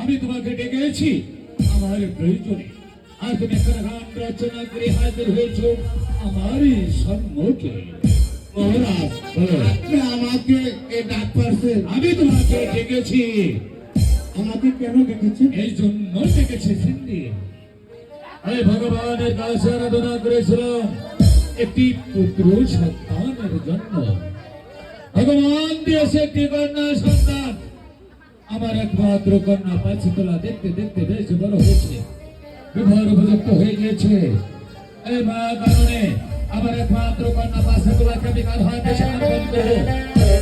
আমি তোমাকে ডেকেছি আমার প্রয়োজনে। আর তুমি একটা গান রচনা করে হাজির হয়েছ আমারই সম্মুখে। আমাকে আমি তোমাকে ডেকেছি। আমাকে কেন ডেকেছেন এই জন্য ডেকেছি সিন্ধি ভগবানের কাছে আরাধনা করেছিলাম। একটি পুত্র সন্তানের জন্য। ভগবান দিয়েছে একটি কন্যা সন্তান? আমার একমাত্র কন্যা পাঁচি তোলা দেখতে দেখতে বেশ বড় হয়েছে। বিবাহের উপযুক্ত হয়ে গিয়েছে। এই মা কারণে আমার একমাত্র কন্যা পাঁচি তোলাকে আমি কাঁধা দেশে করব?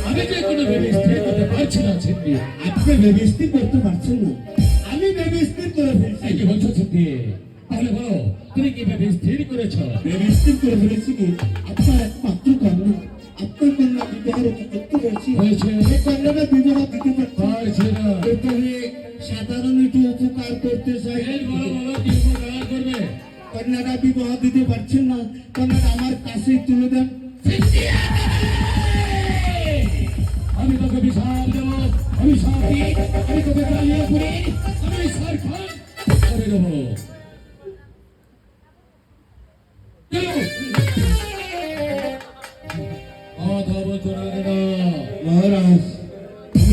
আমি যে কোনো ভেবে স্থির করতে পারছি না ছিন্দি আপনি ব্যবস্থিত করতে পারছেন না। আমি ব্যবস্থিত করে ফেলছি। কি বলছো ছিন্দি তাহলে বলো তুমি কি ভেবে স্থির করেছ? ব্যবস্থিত করে ফেলেছি কি? আপনার একমাত্র কন্যা। আপনার কন্যা বিবাহের উপযুক্ত হয়েছি হয়েছে। এই কন্যাটা বিবাহ দিতে পারছি পারছি না। এখানে সাধারণ একটু উপকার করতে চাই বলো বলো কি উপকার করবে? কন্যাটা বিবাহ দিতে পারছেন না। কন্যাটা আমার কাছেই তুলে দেন।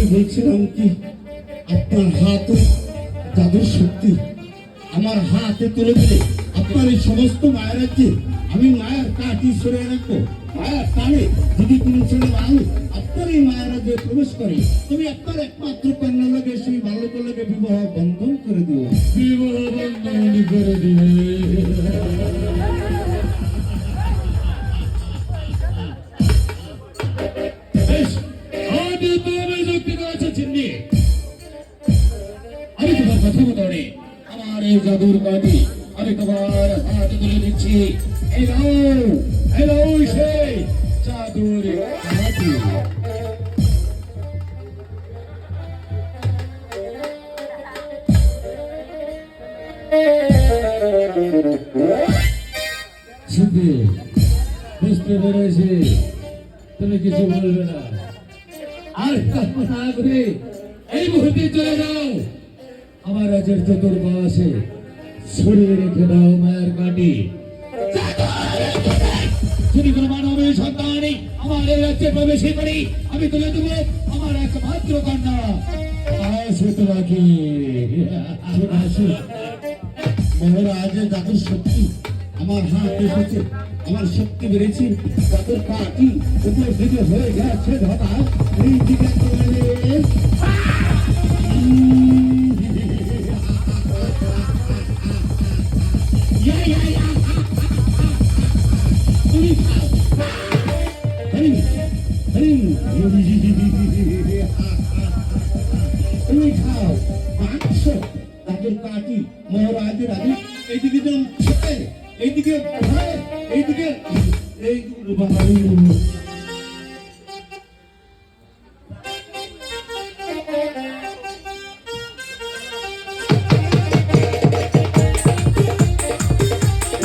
আমি বলছিলাম কি, আপনার হাতে জাদুর শক্তি, আমার হাতে তুলে দিলে আপনার এই সমস্ত মায়েরাকে আমি মায়ের কাটি সরে রাখব। মায়ের টানে যদি কোনো ছেলে মানুষ আপনার এই মায়েরা যে প্রবেশ করে তুমি আপনার একমাত্র কন্যা লোকে সেই বালক লোকে বিবাহ বন্ধন করে দিও। বিবাহ বন্ধন করে দিবে তোমার কথা মতো রে আমার এই জাদুর কাঠি আমি তোমার হাতে তুলে দিচ্ছি এই নাও এই নাও সেই জাদুর কাঠি শুনতে বুঝতে পেরেছি তুমি কিছু বলবে না আর না করে এই মুহূর্তে চলে যাও আমার রাজের চতুর্পাশে ছড়িয়ে রেখে দাও মায়ের কাটি যদি কোনো মানবের আমার এই রাজ্যে করি, আমি তুলে দেবো আমার একমাত্র কন্যা। আসে তোমাকে। জাদুর শক্তি আমার হাত এসেছে, আমার শক্তি বেড়েছে জাদুর কাটি উপর দিকে হয়ে গেছে ধরা, এই দিকে চলে তুমি মাংস তাদের কাটি মহারাজের আগে। এইদিকে এইদিকে এইদিকে। এই